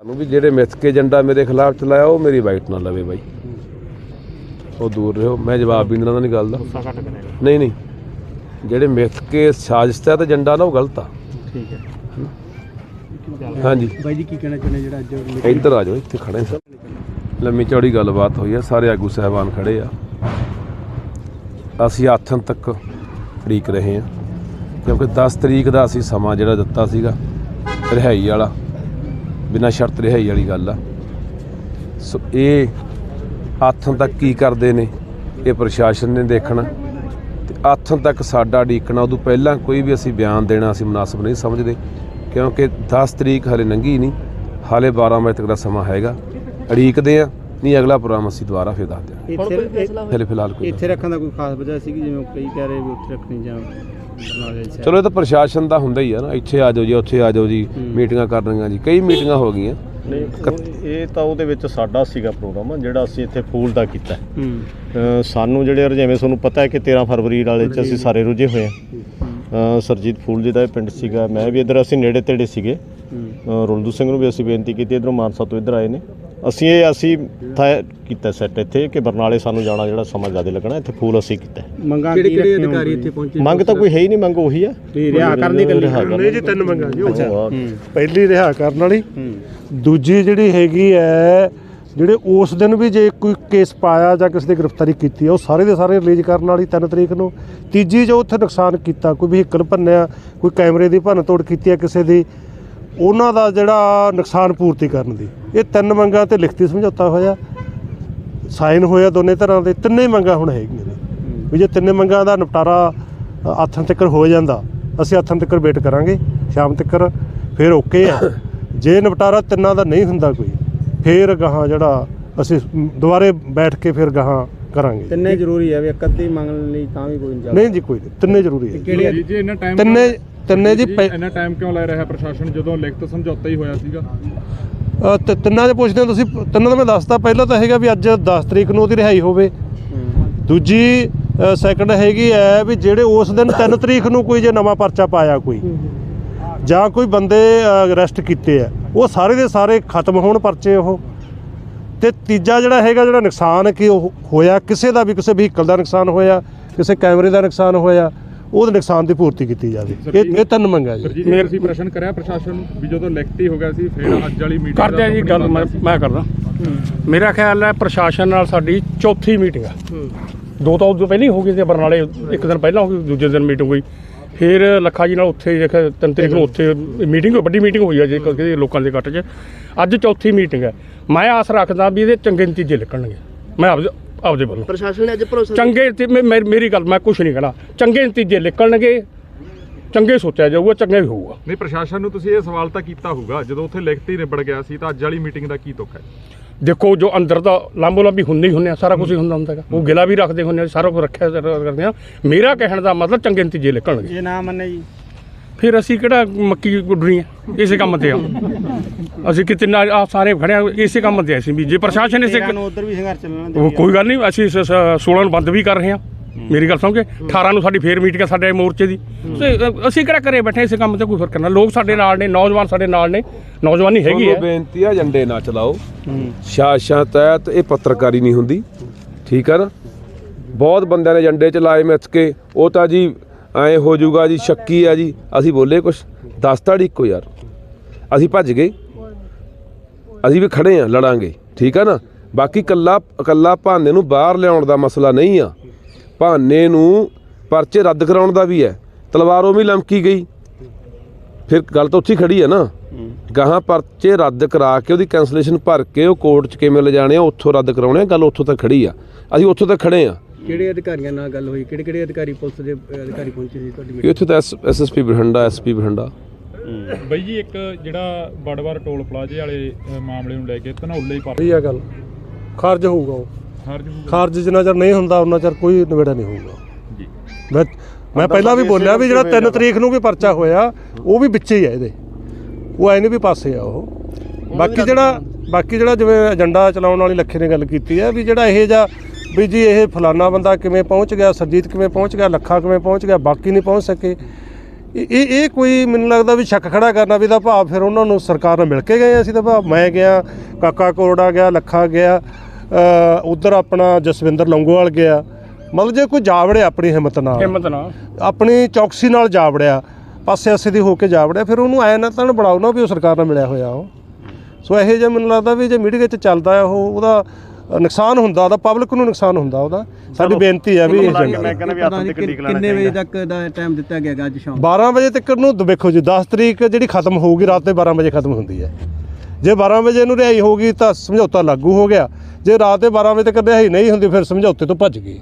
ਨੂੰ ਵੀ ਜਿਹੜੇ ਮਿੱਥ ਕੇ ਏਜੰਡਾ ਮੇਰੇ ਖਿਲਾਫ ਚਲਾਇਆ ਉਹ ਮੇਰੀ ਵਾਈਟ ਨਾ ਲਵੇ ਬਾਈ। ਉਹ ਦੂਰ ਰਹੋ ਮੈਂ ਜਵਾਬ ਵੀ ਨਹੀਂ ਦਿੰਦਾ ਨਹੀਂ ਗੱਲ ਦਾ। ਨਹੀਂ ਨਹੀਂ। ਜਿਹੜੇ ਮਿੱਥ ਕੇ ਸਾਜ਼ਿਸ਼ ਤਹਿਤ ਏਜੰਡਾ ਨਾ ਉਹ ਗਲਤ ਆ। ਠੀਕ ਹੈ। ਹਾਂਜੀ। ਬਾਈ ਜੀ ਕੀ ਕਹਿਣਾ ਚਾਹੁੰਦੇ ਜਿਹੜਾ ਅੱਜ ਇੱਧਰ ਆ ਜਾਓ ਇੱਥੇ ਖੜੇ ਸਰ ਲੰਮੀ ਚੌੜੀ ਗੱਲਬਾਤ ਹੋਈ ਆ ਸਾਰੇ ਆਗੂ ਸਹਿਬਾਨ ਖੜੇ ਆ। ਅਸੀਂ ਆਥਨ ਤੱਕ ਉਡੀਕ ਰਹੇ ਆ ਕਿਉਂਕਿ 10 ਤਰੀਕ ਦਾ ਅਸੀਂ ਸਮਾਂ ਜਿਹੜਾ ਦਿੱਤਾ ਸੀਗਾ ਰਿਹਾਈ ਵਾਲਾ ਬਿਨਾਂ ਸ਼ਰਤ ਰਿਹਾਈ ਵਾਲੀ ਗੱਲ ਆ। ਸੋ ਇਹ ਆਥਨ ਤੱਕ ਕੀ ਕਰਦੇ ਨੇ? ਇਹ ਪ੍ਰਸ਼ਾਸਨ ਨੇ ਦੇਖਣਾ। ਤੇ ਆਥਨ ਤੱਕ ਸਾਡਾ ਉਡੀਕਣਾ ਉਦੋਂ ਪਹਿਲਾਂ ਕੋਈ ਵੀ ਅਸੀਂ ਬਿਆਨ ਦੇਣਾ ਅਸੀਂ ਮੁਨਾਸਬ ਨਹੀਂ ਸਮਝਦੇ ਕਿਉਂਕਿ 10 ਤਰੀਕ ਹਲੇ ਲੰਘੀ ਨਹੀਂ ਹਾਲੇ 12 ਵਜੇ ਤੱਕ ਦਾ ਸਮਾਂ ਹੈਗਾ। ਉਡੀਕਦੇ ਆ ਨਹੀਂ ਅਗਲਾ ਪ੍ਰੋਗਰਾਮ ਅਸੀਂ ਦੁਬਾਰਾ ਫਿਰ ਦੱਸ ਦਿਆਂਗੇ। ਇੱਥੇ ਹਲੇ ਫਿਲਹਾਲ ਕੋਈ ਇੱਥੇ ਰੱਖਣ ਦਾ ਕੋਈ ਖਾਸ ਵਜ੍ਹਾ ਸੀ ਕਿ ਜਿਵੇਂ ਕਈ ਕਹਿ ਰਹੇ ਵੀ ਉੱਥੇ ਰੱਖਣੀ ਜਾਂ ਚਲੋ ਇਹ ਤਾਂ ਪ੍ਰਸ਼ਾਸਨ ਦਾ ਹੁੰਦਾ ਹੀ ਆ ਨਾ। ਇੱਥੇ ਆ ਜਾਓ ਜੀ ਉੱਥੇ ਆ ਜਾਓ ਜੀ ਮੀਟਿੰਗਾਂ ਕਰਨੀਆਂ ਜੀ। ਕਈ ਮੀਟਿੰਗਾਂ ਹੋ ਗਈਆਂ। ਨਹੀਂ ਉਹ- ਇਹ ਤਾਂ ਉਹਦੇ ਵਿੱਚ ਸਾਡਾ ਸੀਗਾ ਪ੍ਰੋਗਰਾਮ ਜਿਹੜਾ ਅਸੀਂ ਇੱਥੇ ਫੂਲ ਦਾ ਕੀਤਾ। ਹੈ। ਅ, ਸਾਨੂੰ ਜਿਹੜੇ ਜਿਵੇਂ ਤੁਹਾਨੂੰ ਪਤਾ ਹੈ ਕਿ 13 ਫਰਵਰੀ ਵਾਲੇ ਚ ਅਸੀਂ ਸਾਰੇ ਰੁੱਝੇ ਹੋਏ ਆ ਸਰਜੀਤ ਫੂਲ ਜੀ ਦਾ ਇਹ ਪਿੰਡ ਸੀਗਾ। ਮੈਂ ਵੀ ਇੱਧਰ ਅਸੀਂ ਨੇੜੇ ਤੇੜੇ ਸੀਗੇ। ਅ, ਰੁਲਦੂ ਸਿੰਘ ਨੂੰ ਵੀ ਅਸੀਂ ਬੇਨਤੀ ਕੀਤੀ ਇੱਧਰੋਂ ਮਾਨਸਾ ਤੋਂ ਇੱਧਰ ਆਏ ਨੇ। ਅਸੀਂ ਇਹ ਅਸੀਂ ਤੈਅ ਕੀਤਾ ਸੈੱਟ ਇੱਥੇ ਕਿ ਬਰਨਾਲੇ ਸਾਨੂੰ ਜਾਣਾ ਜਿਹੜਾ ਸਮਾਂ ਜ਼ਿਆਦਾ ਲੱਗਣਾ ਇੱਥੇ ਫੂਲ ਅਸੀਂ ਕੀਤਾ। ਮੰਗਾਂ ਕਿਹੜੇ ਕਿਹੜੇ ਅਧਿਕਾਰੀ ਇੱਥੇ ਪਹੁੰਚੇ? ਮੰਗ ਤਾਂ ਕੋਈ ਹੈ ਹੀ ਨਹੀਂ ਮੰਗ ਉਹੀ ਆ। ਵੀ ਰਿਹਾ ਕਰਨ ਦੀ ਗੱਲ ਰਿਹਾ ਕਰਨ ਨਹੀਂ ਜੀ ਤਿੰਨ ਮੰਗਾਂ ਜੀ। ਉਹ ਅੱਛਾ ਪਹਿਲੀ ਰਿਹਾ ਕਰਨ ਵਾਲੀ। ਦੂਜੀ ਜਿਹੜੀ ਹੈਗੀ ਹੈ ਜਿਹੜੇ ਉਸ ਦਿਨ ਵੀ ਜੇ ਕੋਈ ਕੇਸ ਪਾਇਆ ਜਾਂ ਕਿਸੇ ਦੀ ਗ੍ਰਿਫਤਾਰੀ ਕੀਤੀ ਉਹ ਸਾਰੇ ਦੇ ਸਾਰੇ ਰਿਲੀਜ਼ ਕਰਨ ਵਾਲੀ 3 ਤਰੀਕ ਨੂੰ। ਤੀਜੀ ਜੋ ਉੱਥੇ ਨੁਕਸਾਨ ਕੀਤਾ ਕੋਈ ਵਹੀਕਲ ਭੰਨਿਆ ਕੋਈ ਕੈਮਰੇ ਦੀ ਭੰਨ ਤੋੜ ਕੀਤੀ ਹੈ ਕਿਸੇ ਦੀ ਉਹਨਾਂ ਦਾ ਜਿਹੜਾ ਨੁਕਸਾਨ ਪੂਰਤੀ ਕਰਨ ਦੀ। ਇਹ ਤਿੰਨ ਮੰਗਾਂ ਤੇ ਲਿਖਤੀ ਸਮਝੌਤਾ ਹੋਇਆ। ਸਾਈਨ ਹੋਇਆ ਦੋਨੇ ਤਰ੍ਹਾਂ ਦੇ। ਤਿੰਨੇ ਮੰਗਾਂ ਹੁਣ ਹੈਗੀਆਂ ਨੇ। ਵੀ ਜੇ ਤਿੰਨੇ ਮੰਗਾਂ ਦਾ ਨਿਪਟਾਰਾ ਆਥਣ ਤੱਕ ਹੋ ਜਾਂਦਾ ਅਸੀਂ ਆਥਣ ਤੱਕ ਵੇਟ ਕਰਾਂਗੇ ਸ਼ਾਮ ਤੱਕ ਫਿਰ ਓਕੇ ਆ। ਜੇ ਨਿਪਟਾਰਾ ਤਿੰਨਾਂ ਦਾ ਨਹੀਂ ਹੁੰਦਾ ਕੋਈ ਫਿਰ ਗਾਹਾਂ ਜਿਹੜਾ ਅਸੀਂ ਦੁਬਾਰੇ ਬੈਠ ਕੇ ਫਿਰ ਗਾਹਾਂ ਕਰਾਂਗੇ। ਤਿੰਨੇ ਜ਼ਰੂਰੀ ਹੈ ਵੀ ਇੱਕ ਅੱਧੀ ਮੰਗਣ ਲਈ ਤਾਂ ਵੀ ਕੋਈ ਨਹੀਂ ਜੀ ਕੋਈ ਨਹੀਂ, ਤਿੰਨੇ ਜ਼ਰੂਰੀ ਹੈ ਕਿਹੜੇ ਜੀ ਜੀ ਇੰਨਾ ਟਾਈਮ ਤਿੰਨੇ ਤਿੰਨੇ ਜੀ ਇੰਨਾ ਟਾਈਮ ਕਿਉਂ ਲੈ ਰਿਹਾ ਪ੍ਰਸ਼ਾਸਨ? ਜਦੋਂ ਲਿਖਤ ਸਮਝੌਤਾ ਹੀ ਹੋਇਆ ਸੀਗਾ। ਤ- ਤਿੰਨਾਂ ਦੇ ਪੁੱਛਦੇ ਹੋ ਤੁਸੀਂ ਤਿੰਨਾਂ ਦਾ ਮੈਂ ਦੱਸਤਾ। ਪਹਿਲਾਂ ਤਾਂ ਹੈਗਾ ਵੀ ਅੱਜ 10 ਤਰੀਕ ਨੂੰ ਉਹਦੀ ਰਿਹਾਈ ਹੋਵੇ। ਦੂਜੀ ਸੈਕੰਡ ਹੈਗੀ ਹੈ ਵੀ ਜਿਹੜੇ ਉਸ ਦਿਨ 3 ਤਰੀਕ ਨੂੰ ਕੋਈ ਜੇ ਨਵਾਂ ਪਰਚਾ ਪਾਇਆ ਕੋਈ ਜਾਂ ਕੋਈ ਬੰਦੇ ਅਰੈਸਟ ਕੀਤੇ ਆ ਉਹ ਸਾਰੇ ਦੇ ਸਾਰੇ ਖਤਮ ਹੋਣ ਪਰਚੇ ਉਹ। ਤੇ ਤੀਜਾ ਜਿਹੜਾ ਹੈਗਾ ਜਿਹੜਾ ਨੁਕਸਾਨ ਕਿ ਉਹ ਹੋਇਆ ਕਿਸੇ ਦਾ ਵੀ ਕਿਸੇ ਵਹੀਕਲ ਦਾ ਨੁਕਸਾਨ ਹੋਇਆ ਕਿਸੇ ਕੈਮਰੇ ਦਾ ਨੁਕਸਾਨ ਹੋਇਆ ਉਹਦੇ ਨੁਕਸਾਨ ਦੀ ਪੂਰਤੀ ਕੀਤੀ ਜਾਵੇ। ਇਹ ਇਹ ਤਿੰਨ ਮੰਗਾਂ ਜੀ। ਜੀ ਤੁਸੀਂ ਪ੍ਰਸ਼ਨ ਕਰਿਆ ਪ੍ਰਸ਼ਾਸਨ ਨੂੰ ਵੀ ਜਦੋਂ ਲਿਖਤੀ ਹੋ ਗਿਆ ਸੀ ਫਿਰ ਅੱਜ ਵਾਲੀ ਮੀਟਿੰਗ ਕਰਦੇ ਆ ਜੀ ਗੱਲ ਮੈਂ ਮੈਂ ਕਰਦਾ। ਮੇਰਾ ਖਿਆਲ ਹੈ ਪ੍ਰਸ਼ਾਸਨ ਨਾਲ ਸਾਡੀ ਚੌਥੀ ਮੀਟਿੰਗ ਆ। ਦੋ ਤਾਂ ਉਦੋਂ ਪਹਿਲਾਂ ਹੀ ਹੋ ਗਈ ਸੀ ਬਰਨਾਲੇ ਇੱਕ ਦਿਨ ਪਹਿਲਾਂ ਹੋ ਗਈ ਦੂਜੇ ਦਿਨ ਮੀਟਿੰਗ ਹੋਈ। ਫਿਰ ਲੱਖਾ ਜੀ ਨਾਲ ਉੱਥੇ ਦੇਖ ਤਿੰਨ ਤਰੀਕ ਨੂੰ ਉੱਥੇ ਮੀਟਿੰਗ ਵੱਡੀ ਮੀਟਿੰਗ ਹੋਈ ਆ ਜੇ ਕਿਸੇ ਲੋਕਾਂ ਦੇ ਇਕੱਠ 'ਚ। ਅੱਜ ਚੌਥੀ ਮੀਟਿੰਗ ਹੈ ਮੈਂ ਆਸ ਰੱਖਦਾ ਵੀ ਇਹਦੇ ਚੰਗੇ ਨਤੀਜੇ ਨਿਕਲਣਗੇ। ਮੈਂ ਆਪਦੇ ਆਪਦੇ ਵੱਲੋਂ। ਪ੍ਰਸ਼ਾਸਨ ਨੇ ਅੱਜ ਭਰੋਸਾ ਚੰਗੇ ਤੇ ਮੇ- ਮੇ- ਮੇਰੀ ਗੱਲ ਮੈਂ ਕੁਝ ਨਹੀਂ ਕਹਿਣਾ। ਚੰਗੇ ਨਤੀਜੇ ਨਿਕਲਣਗੇ ਚੰਗੇ ਸੋਚਿਆ ਜਾਊਗਾ ਚੰਗਾ ਵੀ ਹੋਊਗਾ। ਨਹੀਂ ਪ੍ਰਸ਼ਾਸਨ ਨੂੰ ਤੁਸੀਂ ਇਹ ਸਵਾਲ ਤਾਂ ਕੀਤਾ ਹੋਊਗਾ ਜਦੋਂ ਉੱਥੇ ਲਿਖਤੀ ਨਿਬੜ ਗਿਆ ਸੀ ਤਾਂ ਅੱਜ ਵਾਲੀ ਮੀਟਿੰਗ ਦਾ ਕੀ ਤੁੱਕ ਹੈ? ਦੇਖੋ ਜੋ ਅੰਦਰ ਦਾ ਲਾਂਬੋ ਲਾਂਬੀ ਹੁੰਦੇ ਹੀ ਹੁੰਦੇ ਆ ਸਾਰਾ ਕੁਝ ਹੀ ਹੁੰਦਾ ਹੁੰਦਾ ਹੈਗਾ। ਉਹ ਗਿਲਾ ਵੀ ਰੱਖਦੇ ਹੁੰਦੇ ਆ ਸਾਰਾ ਕੁਝ ਰੱਖਿਆ ਕਰਦੇ ਆ। ਮੇਰਾ ਕਹਿਣ ਦਾ ਮਤਲਬ ਚੰਗੇ ਨਤੀਜੇ ਨਿਕਲਣਗੇ। ਜੇ ਨਾ ਮੰਨੇ ਜੀ। ਫਿਰ ਅਸੀਂ ਕਿਹੜਾ ਮੱਕੀ ਗੁੱਡਣੀ ਆ? ਇਸੇ ਕੰਮ ਤੇ ਆ। ਅਸੀਂ ਕਿਤੇ ਨਾ ਆ ਸਾਰੇ ਖੜੇ ਆ ਇਸੇ ਕੰਮ ਤੇ ਆ ਅਸੀਂ ਵੀ। ਜੇ ਪ੍ਰਸ਼ਾਸਨ ਇਸੇ ਨੂੰ ਉਧਰ ਵੀ ਸੰਘਰਸ਼ ਚੱਲਣਾ ਉਹ ਕੋਈ ਗੱਲ ਨਹੀਂ ਅਸੀਂ 16 ਨੂੰ ਬੰਦ ਵੀ ਕਰ ਰਹੇ ਹਾਂ। ਮੇਰੀ ਗੱਲ ਸੁਣ ਕੇ 18 ਨੂੰ ਸਾਡੀ ਫੇਰ ਮੀਟਿੰਗ ਆ ਸਾਡੇ ਮੋਰਚੇ ਦੀ। ਤੇ ਅਸੀਂ ਕਿਹੜਾ ਕਰੇ ਬੈਠੇ ਇਸੇ ਕੰਮ ਤੇ ਕੋਈ ਫ਼ਰਕ ਨਾ। ਲੋਕ ਸਾਡੇ ਨਾਲ ਨੇ ਨੌਜਵਾਨ ਸਾਡੇ ਨਾਲ ਨੇ। ਨੌਜਵਾਨੀ ਹੈਗੀ ਹੈ ਬੇਨਤੀ ਆ ਏਜੰਡੇ ਨਾ ਚਲਾਓ। ਸ਼ਾਸ਼ਾਂ ਤਹਿਤ ਇਹ ਪੱਤਰਕਾਰੀ ਨਹੀਂ ਹੁੰਦੀ। ਠੀਕ ਆ ਨਾ? ਬਹੁਤ ਬੰਦਿਆਂ ਨੇ ਏਜੰਡੇ ਚਲਾਏ ਮਿੱਥ ਕੇ। ਉਹ ਤਾਂ ਜੀ ਐ ਹੋ ਜਾਊਗਾ ਜੀ, ਸ਼ੱਕੀ ਆ ਜੀ। ਅਸੀਂ ਬੋਲੇ ਕੁਛ, ਦੱਸ ਤਾਂ ਇੱਕੋ ਯਾਰ। ਅਸੀਂ ਭੱਜ ਗਏ। ਅਸੀਂ ਵੀ ਖੜੇ ਆ, ਲੜਾਂਗੇ। ਠੀਕ ਆ ਨਾ? ਬਾਕੀ ਕੱਲਾ ਕੱਲਾ ਭਾਨੇ ਨੂੰ ਬਾਹਰ ਲਿਆਉਣ ਦਾ ਮਸਲਾ ਨਹੀਂ ਆ। ਭਾਨੇ ਨੂੰ ਪਰਚੇ ਰੱਦ ਕਰਾਉਣ ਦਾ ਵੀ ਹੈ। ਤਲਵਾਰੋਂ ਵੀ ਲਮਕੀ ਗਈ। ਫਿਰ ਗੱਲ ਤਾਂ ਉੱਥੇ ਹੀ ਖੜੀ ਹੈ ਨਾ। ਗਾਹਾਂ ਪਰਚੇ ਰੱਦ ਕਰਾ ਕੇ ਉਹਦੀ ਕੈਂਸਲੇਸ਼ਨ ਭਰ ਕੇ ਉਹ ਕੋਰਟ 'ਚ ਕਿਵੇਂ ਲਿਜਾਣੇ ਆ, ਉੱਥੋਂ ਰੱਦ ਕਰਾਉਣੇ ਆ, ਗੱਲ ਉੱਥੋਂ ਤੱਕ ਖੜੀ ਆ। ਅਸੀਂ ਉੱਥੋਂ ਤੱਕ ਖੜੇ ਆ। ਕਿਹੜੇ ਅਧਿਕਾਰੀਆਂ ਨਾਲ ਗੱਲ ਹੋਈ? ਕਿਹੜੇ ਕਿਹੜੇ ਅਧਿਕਾਰੀ ਪੁਲਿਸ ਦੇ ਅਧਿਕਾਰੀ ਪਹੁੰਚੇ ਸੀ ਤੁਹਾਡੀ ਕਿ ਉੱਥੇ ਤਾਂ ਐਸਐਸਪੀ ਬਠਿੰਡਾ ਐਸਪੀ ਬਠਿੰਡਾ। ਬਈ ਜੀ ਇੱਕ ਜਿਹੜਾ ਬੜਵਾਰ ਟੋਲ ਪਲਾਜ਼ੇ ਵਾਲੇ ਮਾਮਲੇ ਨੂੰ ਲੈ ਕੇ ਧਨੌਲੇ ਹੀ ਪਰ ਸਹੀ ਆ ਗੱਲ। ਖਾਰਜ ਹੋਊਗਾ ਉਹ। ਖਾਰਜ ਹੋਊਗਾ। ਖਾਰਜ ਜਿੰਨਾ ਚਿਰ ਨਹੀਂ ਹੁੰਦਾ ਉਹਨਾਂ ਚਿਰ ਕੋਈ ਨਿਬੇੜਾ ਨਹੀਂ ਹੋਊਗਾ। ਜੀ। ਮੈਂ ਮੈਂ ਪਹਿਲਾਂ ਵੀ ਬੋਲਿਆ ਵੀ ਜਿਹੜਾ 3 ਤਰੀਕ ਨੂੰ ਵੀ ਪਰਚਾ ਹੋਇਆ ਉਹ ਵੀ ਵਿੱਚੇ ਹੀ ਆ ਇਹਦੇ। ਉਹ ਐ ਨਹੀਂ ਵੀ ਪਾਸੇ ਆ ਉਹ। ਬਾਕੀ ਜਿਹੜਾ ਬਾਕੀ ਜਿਹੜਾ ਜਿਵੇਂ ਏਜੰਡਾ ਚਲਾਉਣ ਵਾਲੀ ਲੱਖੇ ਨੇ ਗੱਲ ਕੀਤੀ ਹੈ ਵੀ ਜਿਹੜਾ ਇਹ ਜਾਂ ਵੀ ਜੀ ਇਹ ਫਲਾਨਾ ਬੰਦਾ ਕਿਵੇਂ ਪਹੁੰਚ ਗਿਆ ਸਰਜੀਤ ਕਿਵੇਂ ਪਹੁੰਚ ਗਿਆ ਲੱਖਾ ਕਿਵੇਂ ਪਹੁੰਚ ਗਿਆ ਬਾਕੀ ਨਹੀਂ ਪਹੁੰਚ ਸਕੇ। ਇਹ ਇਹ ਕੋਈ ਮੈਨੂੰ ਲੱਗਦਾ ਵੀ ਸ਼ੱਕ ਖੜਾ ਕਰਨਾ ਵੀ ਦਾ ਭਾਵ ਫਿਰ ਉਹਨਾਂ ਨੂੰ ਸਰਕਾਰ ਨਾਲ ਮਿਲ ਕੇ ਗਏ ਅਸੀਂ ਤਾਂ ਭਾਵ। ਮੈਂ ਗਿਆ ਕਾਕਾ ਕੋਰੜਾ ਗਿਆ ਲੱਖਾ ਗਿਆ ਉਧਰ ਆਪਣਾ ਜਸਵਿੰਦਰ ਲੰਗੋਵਾਲ ਗਿਆ। ਮਤਲਬ ਜੇ ਕੋਈ ਜਾਵੜੇ ਆਪਣੀ ਹਿੰਮਤ ਨਾਲ। ਹਿੰਮਤ ਨਾਲ। ਆਪਣੀ ਚੌਕਸੀ ਨਾਲ ਜਾਵੜਿਆ ਪਾਸੇ ਆਸੇ ਦੀ ਹੋ ਕੇ ਜਾਵੜਿਆ ਫਿਰ ਉਹਨੂੰ ਐ ਨਾ ਤਾਂ ਬਣਾਓ ਨਾ ਵੀ ਉਹ ਸਰਕਾਰ ਨਾਲ ਮਿਲਿਆ ਹੋਇਆ ਉਹ। ਸੋ ਇਹੋ ਜਿਹਾ ਮੈਨੂੰ ਲੱਗਦਾ ਵੀ ਜੇ ਮੀਡੀਆ 'ਚ ਚੱਲਦਾ ਉਹ ਉਹਦਾ ਨੁਕਸਾਨ ਹੁੰਦਾ ਉਹਦਾ ਪਬਲਿਕ ਨੂੰ ਨੁਕਸਾਨ ਹੁੰਦਾ ਉਹਦਾ। ਸਾਡੀ ਬੇਨਤੀ ਹੈ ਵੀ ਇਹ ਮੈਂ ਕਹਿੰਦਾ ਵੀ ਹੱਥ ਤੇ ਕੰਡੀ ਕਿੰਨੇ ਵਜੇ ਤੱਕ ਦਾ ਟਾਈਮ ਦਿੱਤਾ ਗਿਆ ਅੱਜ ਸ਼ਾਮ? 12 ਵਜੇ ਤੱਕ ਨੂੰ ਦੇਖੋ ਜੀ 10 ਤਰੀਕ ਜਿਹੜੀ ਖਤਮ ਹੋਊਗੀ ਰਾਤ ਦੇ 12 ਵਜੇ ਖਤਮ ਹੁੰਦੀ ਹੈ। ਜੇ 12 ਵਜੇ ਨੂੰ ਰਿਹਾਈ ਹੋਊਗੀ ਤਾਂ ਸਮਝੌਤਾ ਲਾਗੂ ਹੋ ਗਿਆ। ਜੇ ਰਾਤ ਦੇ 12 ਵਜੇ ਤੱਕ ਰਿਹਾਈ ਨਹੀਂ ਹੁੰਦੀ ਫਿਰ ਸਮਝੌਤੇ ਤੋਂ ਭੱਜ ਗਈ